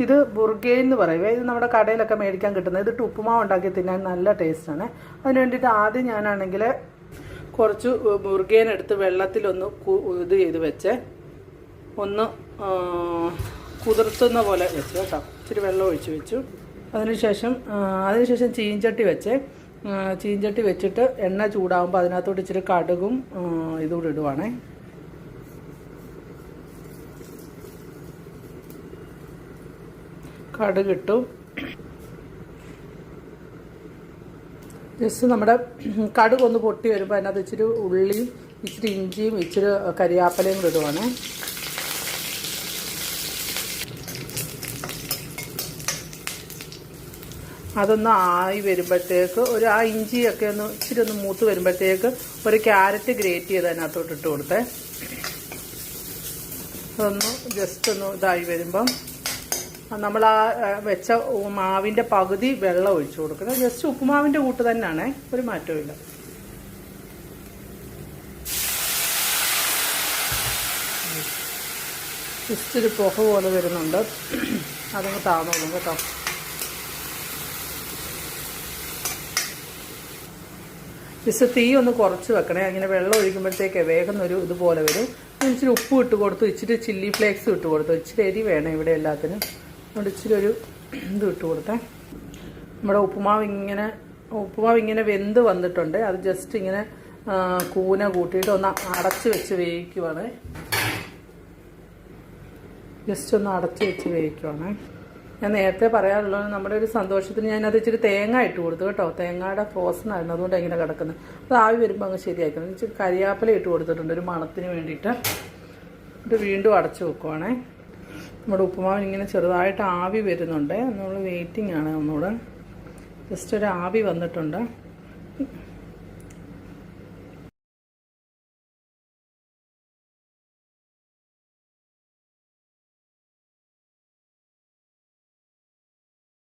ഇത് ബുർഗേ എന്ന് പറയുക ഇത് നമ്മുടെ കടയിലൊക്കെ മേടിക്കാൻ കിട്ടുന്നത് ഇത് ഉപ്പുമാവ് ഉണ്ടാക്കി തിന്നാൻ നല്ല ആണ്. അതിന് വേണ്ടിയിട്ട് ആദ്യം ഞാനാണെങ്കിൽ കുറച്ച് ബുർഗേനെടുത്ത് വെള്ളത്തിലൊന്ന് കു- ഇത് ചെയ്ത് വെച്ച്. ഒന്ന് കുതിർത്തുന്ന പോലെ വെച്ച് കേട്ടോ. ഇച്ചിരി വെള്ളം ഒഴിച്ച് വെച്ചു. അതിനുശേഷം അതിനുശേഷം ചീഞ്ചട്ടി വെച്ച്. ചീഞ്ചട്ടി വെച്ചിട്ട് എണ്ണ ചൂടാകുമ്പോൾ അതിനകത്തോട്ട് ഇച്ചിരി കടുകും ഇതുകൂടി ഇടുവാണേ. കടുക് കിട്ടും. ജസ്റ്റ് നമ്മുടെ കടുക് ഒന്ന് പൊട്ടി വരുമ്പോൾ അതിനകത്ത് ഇച്ചിരി ഉള്ളിയും ഇച്ചിരി ഇഞ്ചിയും ഇച്ചിരി കരിയാപ്പലയും കൂടി ഇടുവാണേ. അതൊന്ന് ആയി വരുമ്പോഴത്തേക്ക് ഒരു ആ ഇഞ്ചിയൊക്കെ ഒന്ന് ഇച്ചിരി ഒന്ന് മൂത്ത് വരുമ്പോഴത്തേക്ക് ഒരു ക്യാരറ്റ് ഗ്രേറ്റ് ചെയ്ത് അതിനകത്തോട്ട് ഇട്ട് കൊടുത്തേ. അതൊന്ന് ജസ്റ്റ് ഒന്ന് ഇതായി വരുമ്പം നമ്മൾ ആ വെച്ച മാവിന്റെ പകുതി വെള്ളം ഒഴിച്ചു കൊടുക്കുന്നത് ജസ്റ്റ് ഉപ്പുമാവിന്റെ കൂട്ട് തന്നെയാണ് ഒരു മാറ്റവും ജസ്റ്റ് ഒരു പുക പോലെ വരുന്നുണ്ട്. അതങ്ങ് താന്നോളും കേട്ടോ. ജസ്റ്റ് തീ ഒന്ന് കുറച്ച് വെക്കണേ. അങ്ങനെ വെള്ളം ഒഴിക്കുമ്പോഴത്തേക്ക് വേഗം ഒരു ഇതുപോലെ വരും. ഇച്ചിരി ഉപ്പ് ഇട്ട് കൊടുത്തു ഇച്ചിരി ചില്ലി ഫ്ലേക്സ് ഇട്ട് കൊടുത്തു. ഇച്ചിരി എരി വേണം ഇവിടെ എല്ലാത്തിനും. അതുകൊണ്ട് ഇച്ചിരി ഒരു ഇത് ഇട്ട് കൊടുത്തേ. നമ്മുടെ ഉപ്പുമാവ് ഇങ്ങനെ ഉപ്പുമാവ് ഇങ്ങനെ വെന്ത് വന്നിട്ടുണ്ട്. അത് ജസ്റ്റ് ഇങ്ങനെ കൂന കൂട്ടിയിട്ട് ഒന്ന് അടച്ച് വെച്ച് വേവിക്കുവാണ്. ജസ്റ്റ് ഒന്ന് അടച്ച് വെച്ച് വേവിക്കുവാണ്. ഞാൻ നേരത്തെ പറയാറുള്ളത് നമ്മുടെ ഒരു സന്തോഷത്തിന് ഞാൻ അത് ഇച്ചിരി തേങ്ങ ഇട്ട് കൊടുത്തു കേട്ടോ. തേങ്ങയുടെ ഫ്രോസൺ ആയിരുന്നു. അതുകൊണ്ട് ഇങ്ങനെ കിടക്കുന്നത്. അത് ആവി വരുമ്പോൾ അങ്ങ് ശരിയാക്കണം ഇച്ചിരി കരിയാപ്പല ഇട്ട് കൊടുത്തിട്ടുണ്ട് ഒരു മണത്തിന് വേണ്ടിയിട്ട്. ഇത് വീണ്ടും അടച്ചു വെക്കുവാണേ. നമ്മുടെ ഉപ്പുമാവിന് ഇങ്ങനെ ചെറുതായിട്ട് ആവി വരുന്നുണ്ട്. നമ്മൾ വെയിറ്റിംഗ് ആണ് ഒന്നുകൂടെ. ജസ്റ്റ് ഒരു ആവി വന്നിട്ടുണ്ട്.